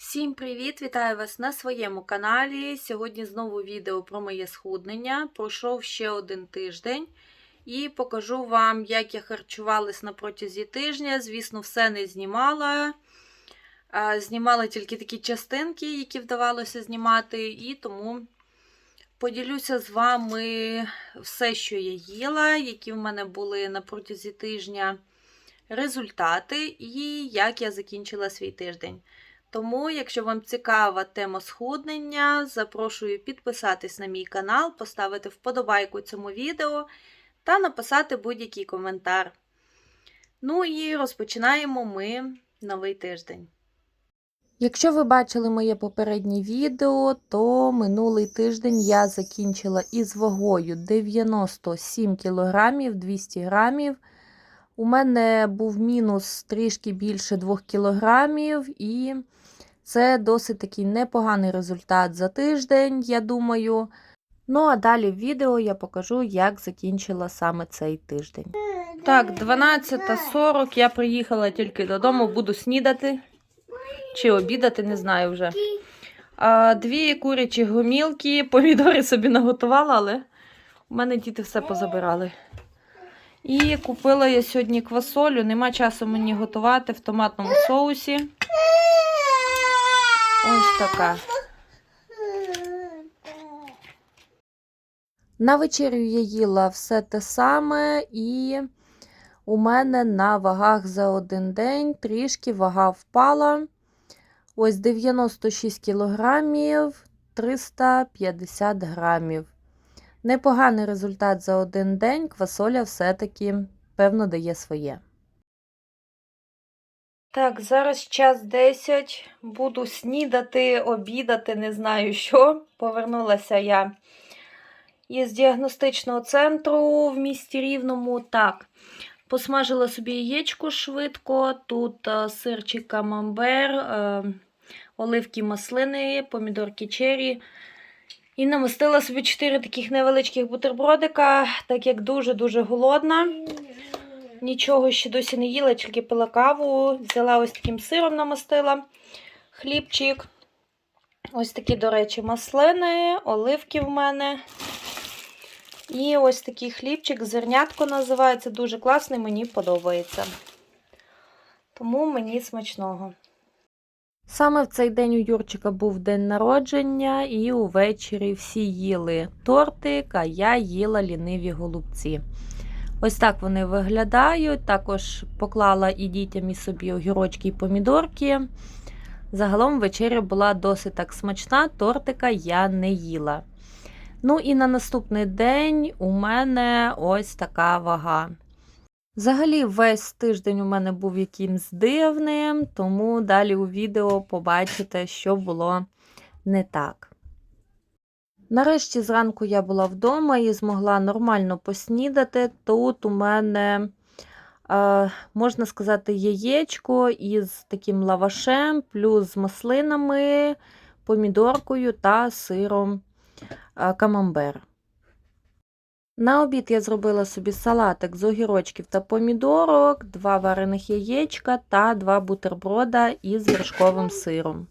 Всім привіт! Вітаю вас на своєму каналі. Сьогодні знову відео про моє схуднення. Пройшов ще один тиждень і покажу вам, як я харчувалась на протязі тижня. Звісно, все не знімала. Знімала тільки такі частинки, які вдавалося знімати, і тому поділюся з вами все, що я їла, які в мене були на протязі тижня результати, і як я закінчила свій тиждень. Тому, якщо вам цікава тема схуднення, запрошую підписатись на мій канал, поставити вподобайку цьому відео та написати будь-який коментар. Ну і розпочинаємо ми новий тиждень. Якщо ви бачили моє попереднє відео, то минулий тиждень я закінчила із вагою 97 кг 200 грамів. У мене був мінус трішки більше 2 кілограмів, і це досить такий непоганий результат за тиждень, я думаю. Ну, а далі в відео я покажу, як закінчила саме цей тиждень. Так, 12.40 я приїхала тільки додому, буду снідати чи обідати, не знаю вже. Дві курячі гомілки, помідори собі наготувала, але у мене діти все позабирали. І купила я сьогодні квасолю. Нема часу мені готувати в томатному соусі. Ось така. На вечерю я їла все те саме, і у мене на вагах за один день трішки вага впала. Ось 96 кілограмів 350 грамів. Непоганий результат за один день, квасоля все-таки, певно, дає своє. Так, зараз час 10. Буду снідати, обідати, не знаю що. Повернулася я із діагностичного центру в місті Рівному. Так, посмажила собі яєчко швидко. Тут е, сирчик камамбер, е, оливки маслини, помідорки чері. І намастила собі 4 таких невеличких бутербродика, так як дуже-дуже голодна. Нічого ще досі не їла, тільки пила каву. Взяла ось таким сиром намастила хлібчик. Ось такі, до речі, маслини, оливки в мене. І ось такий хлібчик, зернятко називається, дуже класний, мені подобається. Тому мені смачного. Саме в цей день у Юрчика був день народження, і увечері всі їли тортик, а я їла ліниві голубці. Ось так вони виглядають. Також поклала і дітям і собі огірочки і помідорки. Загалом вечеря була досить так смачна, тортика я не їла. Ну і на наступний день у мене ось така вага. Взагалі, весь тиждень у мене був якимсь дивним, тому далі у відео побачите, що було не так. Нарешті зранку я була вдома і змогла нормально поснідати. Тут у мене, е, можна сказати, яєчко із таким лавашем, плюс з маслинами, помідоркою та сиром е, камамбер. На обід я зробила собі салатик з огірочків та помідорок, два варених яєчка та два бутерброда із вершковим сиром.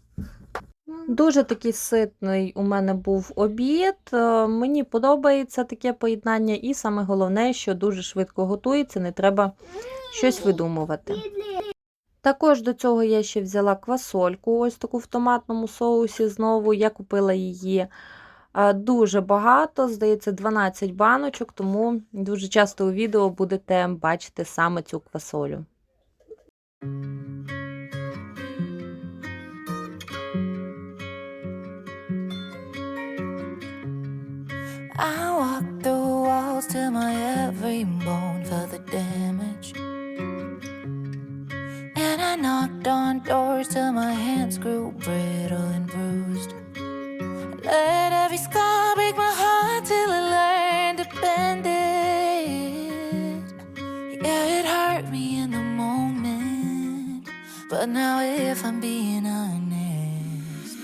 Дуже такий ситний у мене був обід. Е, Мені подобається таке поєднання, і саме головне, що дуже швидко готується, не треба щось видумувати. Також до цього я ще взяла квасольку, ось таку в томатному соусі знову. Я купила її дуже багато, здається, 12 баночок, тому дуже часто у відео будете бачити саме цю квасолю. Brittle and bruised. Let every scar break my heart till I learned to bend it. Yeah, it hurt me in the moment. But now, if I'm being honest,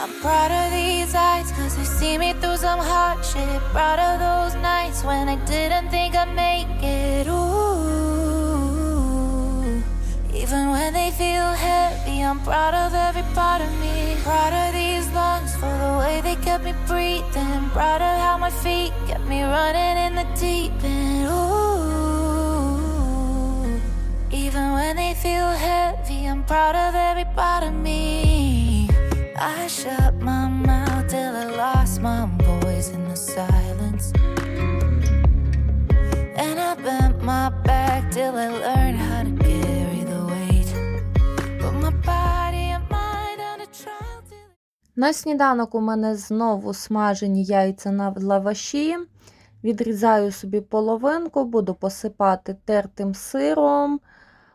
I'm proud of these eyes cause they see me through some hardship. Proud of those nights when I didn't think I'd make it. Ooh, Even when they feel heavy, I'm proud of every part of me. Proud of these they kept me breathing. Proud of how my feet kept me running in the deep end. Ooh. Even when they feel heavy, I'm proud of every part of me. I shut my mouth till I lost my voice in the silence. And I bent my back till I learned how На сніданок у мене знову смажені яйця на лаваші. Відрізаю собі половинку, буду посипати тертим сиром.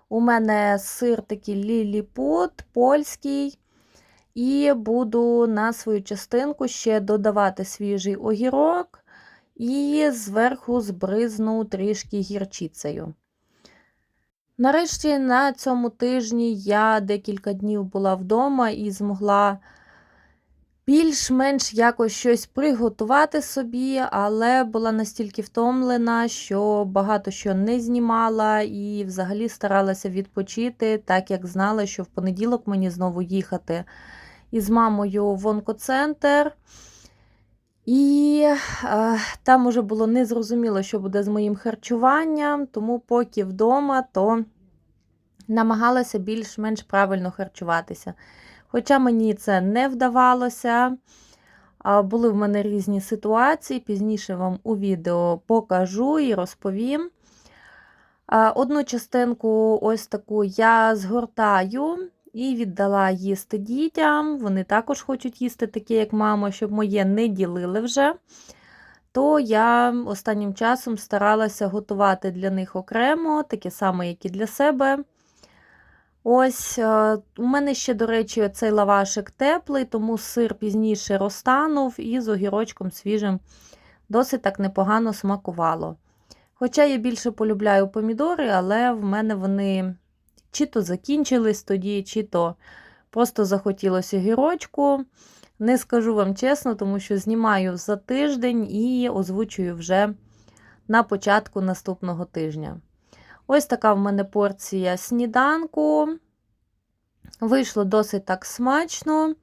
У мене сир такий ліліпут, польський. І буду на свою частинку ще додавати свіжий огірок і зверху збризну трішки гірчицею. Нарешті на цьому тижні я декілька днів була вдома і змогла більш-менш якось щось приготувати собі, але була настільки втомлена, що багато що не знімала і взагалі старалася відпочити, так як знала, що в понеділок мені знову їхати із мамою в онкоцентр. І е, там уже було незрозуміло, що буде з моїм харчуванням, тому поки вдома, то намагалася більш-менш правильно харчуватися. Хоча мені це не вдавалося, були в мене різні ситуації, пізніше вам у відео покажу і розповім. Одну частинку, ось таку, я згортаю і віддала їсти дітям. Вони також хочуть їсти таке, як мама, щоб моє не ділили вже. То я останнім часом старалася готувати для них окремо, таке саме, як і для себе. Ось, е, у мене ще, до речі, цей лавашик теплий, тому сир пізніше розтанув і з огірочком свіжим досить так непогано смакувало. Хоча я більше полюбляю помідори, але в мене вони чи то закінчились тоді, чи то просто захотілося огірочку. Не скажу вам чесно, тому що знімаю за тиждень і озвучую вже на початку наступного тижня. Ось така в мене порція сніданку. Вийшло досить так смачно.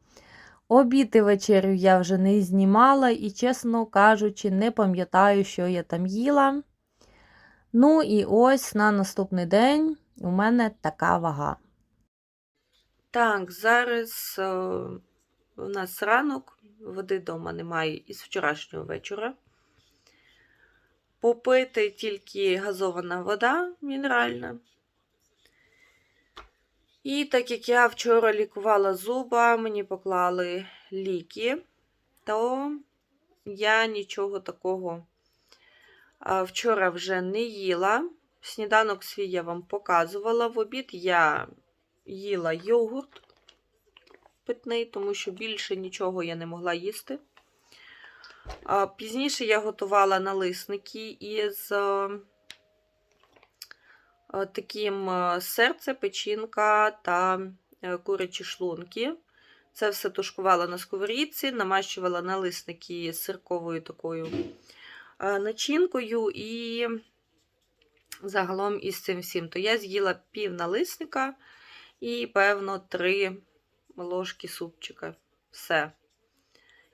Обід і вечерю я вже не знімала і, чесно кажучи, не пам'ятаю, що я там їла. Ну і ось на наступний день у мене така вага. Так, зараз е, у нас ранок, води вдома немає із вчорашнього вечора. Попити тільки газована вода мінеральна. І так як я вчора лікувала зуба, мені поклали ліки, то я нічого такого вчора вже не їла. Сніданок свій я вам показувала. В обід я їла йогурт питний, тому що більше нічого я не могла їсти. Пізніше я готувала налисники із е, е, таким е, серце, печінка та курячі шлунки. Це все тушкувала на сковорідці, намащувала налисники сирковою такою начинкою і загалом із цим всім. То я з'їла пів налисника і, певно, три ложки супчика. Все.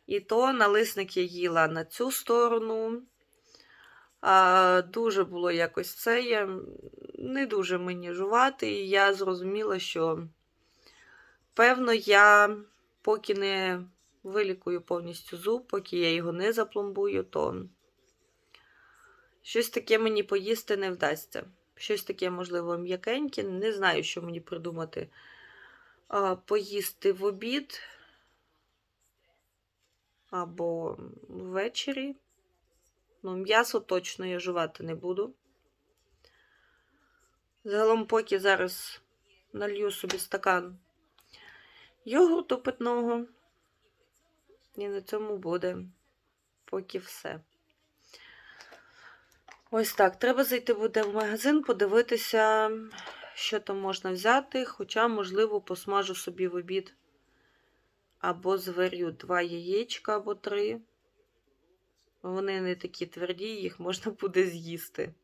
І то налисник я їла на цю сторону. А, Дуже було якось це. Я не дуже мені жувати. І я зрозуміла, що, певно, я поки не вилікую повністю зуб, поки я його не запломбую, то щось таке мені поїсти не вдасться. Щось таке, можливо, м'якеньке. Не знаю, що мені придумати. А, Поїсти в обід або ввечері. Ну, м'ясо точно я жувати не буду. Загалом, поки зараз налью собі стакан йогурту питного. І на цьому буде поки все. Ось так. Треба зайти буде в магазин, подивитися, що там можна взяти. Хоча, можливо, посмажу собі в обід або зварю два яєчка або три. Вони не такі тверді, їх можна буде з'їсти.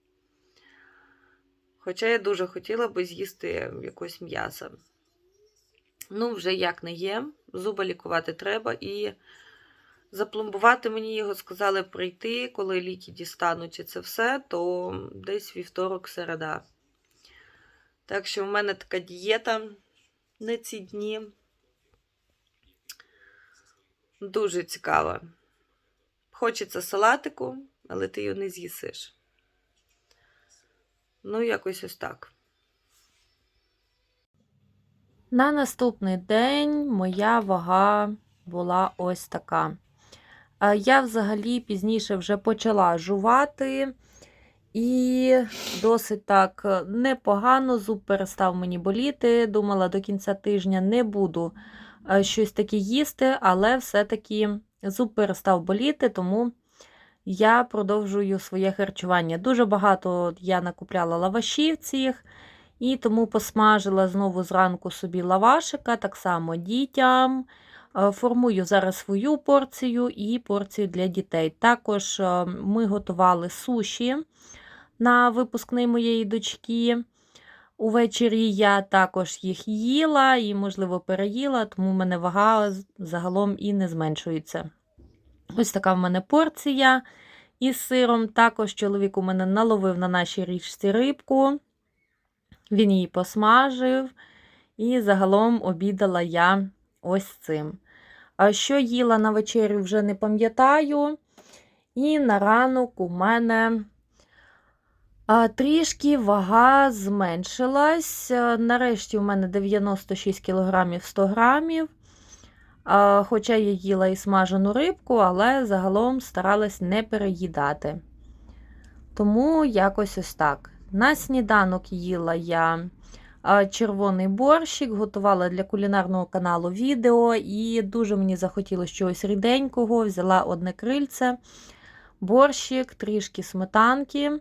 Хоча я дуже хотіла би з'їсти якось м'ясо. Ну, вже як не є, зуби лікувати треба і запломбувати мені його сказали прийти, коли ліки дістануть і це все, то десь вівторок, середа. Так що в мене така дієта на ці дні. Дуже цікава. Хочеться салатику, але ти його не з'їсиш. Ну, якось ось так. На наступний день моя вага була ось така. Я взагалі пізніше вже почала жувати, і досить так е, непогано зуб перестав мені боліти. Думала, до кінця тижня не буду щось таке їсти, але все-таки зуб перестав боліти, тому я продовжую своє харчування. Дуже багато я накупляла лавашів цих. І тому посмажила знову зранку собі лавашика, так само дітям. Е, Формую зараз свою порцію і порцію для дітей. Також е, ми готували суші на випускний моєї дочки. Увечері я також їх їла і, можливо, переїла, тому в мене вага загалом і не зменшується. Ось така в мене порція із сиром. Також чоловік у мене наловив на нашій річці рибку. Він її посмажив, і загалом обідала я ось цим. А що їла на вечерю, вже не пам'ятаю. І на ранок у мене трішки вага зменшилась. Нарешті у мене 96 кг 100 грамів. Хоча я їла і смажену рибку, але загалом старалась не переїдати. Тому якось ось так. На сніданок їла я червоний борщик, готувала для кулінарного каналу відео, і дуже мені захотілося чогось ріденького. Взяла одне крильце, борщик, трішки сметанки.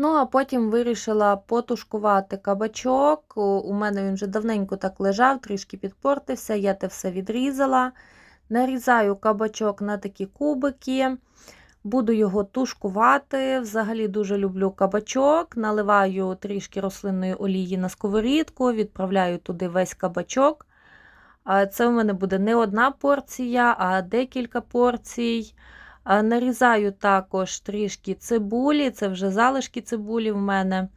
Ну, а потім вирішила потушкувати кабачок. У- мене він вже давненько так лежав, трішки підпортився, я те все відрізала. Нарізаю кабачок на такі кубики. Буду його тушкувати. Взагалі дуже люблю кабачок. Наливаю трішки рослинної олії на сковорідку, відправляю туди весь кабачок. Це в мене буде не одна порція, а декілька порцій. Нарізаю також трішки цибулі, це вже залишки цибулі в мене.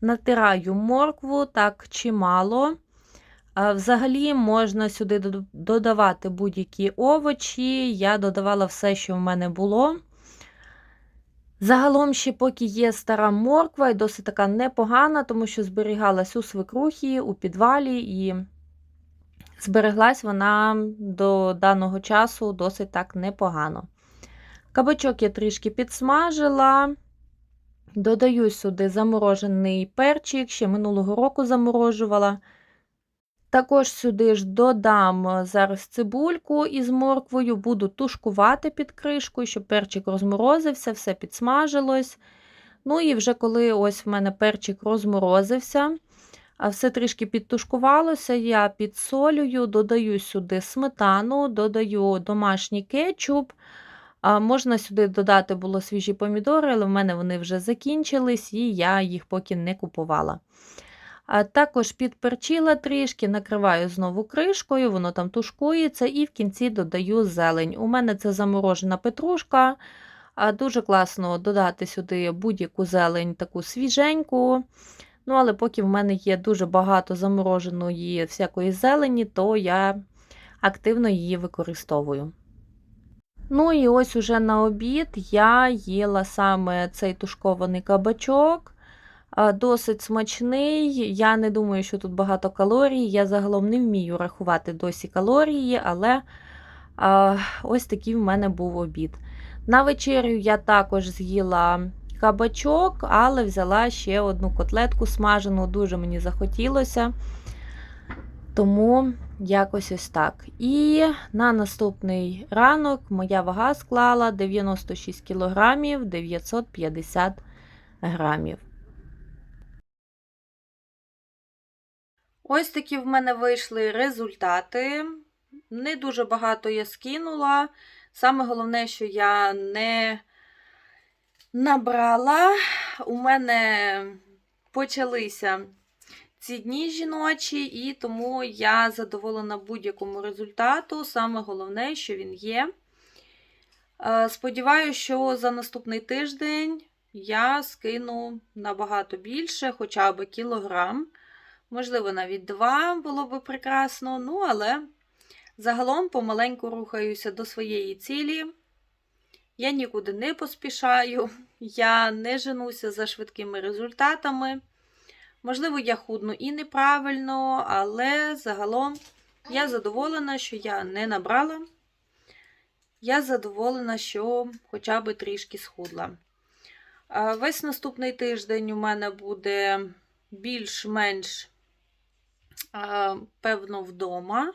Натираю моркву так чимало. Взагалі можна сюди додавати будь-які овочі. Я додавала все, що в мене було. Загалом ще поки є стара морква, і досить така непогана, тому що зберігалась у свекрухі, у підвалі, і збереглась вона до даного часу досить так непогано. Кабачок я трішки підсмажила. Додаю сюди заморожений перчик, ще минулого року заморожувала. Також сюди ж додам е, зараз цибульку із морквою, буду тушкувати під кришкою, щоб перчик розморозився, все підсмажилось. Ну і вже коли ось в мене перчик розморозився, а все трішки підтушкувалося, я підсолюю, додаю сюди сметану, додаю домашній кетчуп. А Можна сюди додати було свіжі помідори, але в мене вони вже закінчились, і я їх поки не купувала. А також підперчила трішки, накриваю знову кришкою, воно там тушкується, і в кінці додаю зелень. У мене це заморожена петрушка. А Дуже класно додати сюди будь-яку зелень, таку свіженьку. Ну, але поки в мене є дуже багато замороженої всякої зелені, то я активно її використовую. Ну і ось уже на обід я їла саме цей тушкований кабачок. Досить смачний. Я не думаю, що тут багато калорій. Я загалом не вмію рахувати досі калорії, але ось такий в мене був обід. На вечерю я також з'їла кабачок, але взяла ще одну котлетку смажену, дуже мені захотілося. Тому якось ось так. І на наступний ранок моя вага склала 96 кг 950 грамів. Ось такі в мене вийшли результати. Не дуже багато я скинула. Саме головне, що я не набрала. У мене почалися ці дні жіночі, і тому я задоволена будь-якому результату. Саме головне, що він є. Е, Сподіваюся, що за наступний тиждень я скину набагато більше, хоча б кілограм. Можливо, навіть два було би прекрасно. Ну, але загалом помаленьку рухаюся до своєї цілі. Я нікуди не поспішаю, я не женуся за швидкими результатами. Можливо, я худну і неправильно, але загалом я задоволена, що я не набрала. Я задоволена, що хоча б трішки схудла. Весь наступний тиждень у мене буде більш-менш, певно, вдома.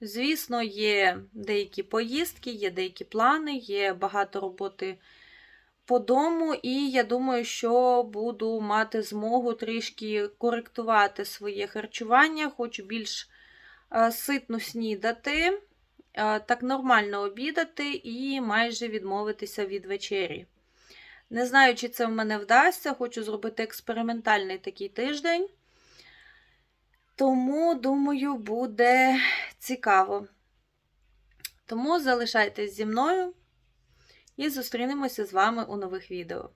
Звісно, є деякі поїздки, є деякі плани, є багато роботи по дому, і я думаю, що буду мати змогу трішки коректувати своє харчування, хочу більш е, ситно снідати, е, так нормально обідати і майже відмовитися від вечері. Не знаю, чи це в мене вдасться, хочу зробити експериментальний такий тиждень. Тому, думаю, буде цікаво. Тому залишайтесь зі мною і зустрінемося з вами у нових відео.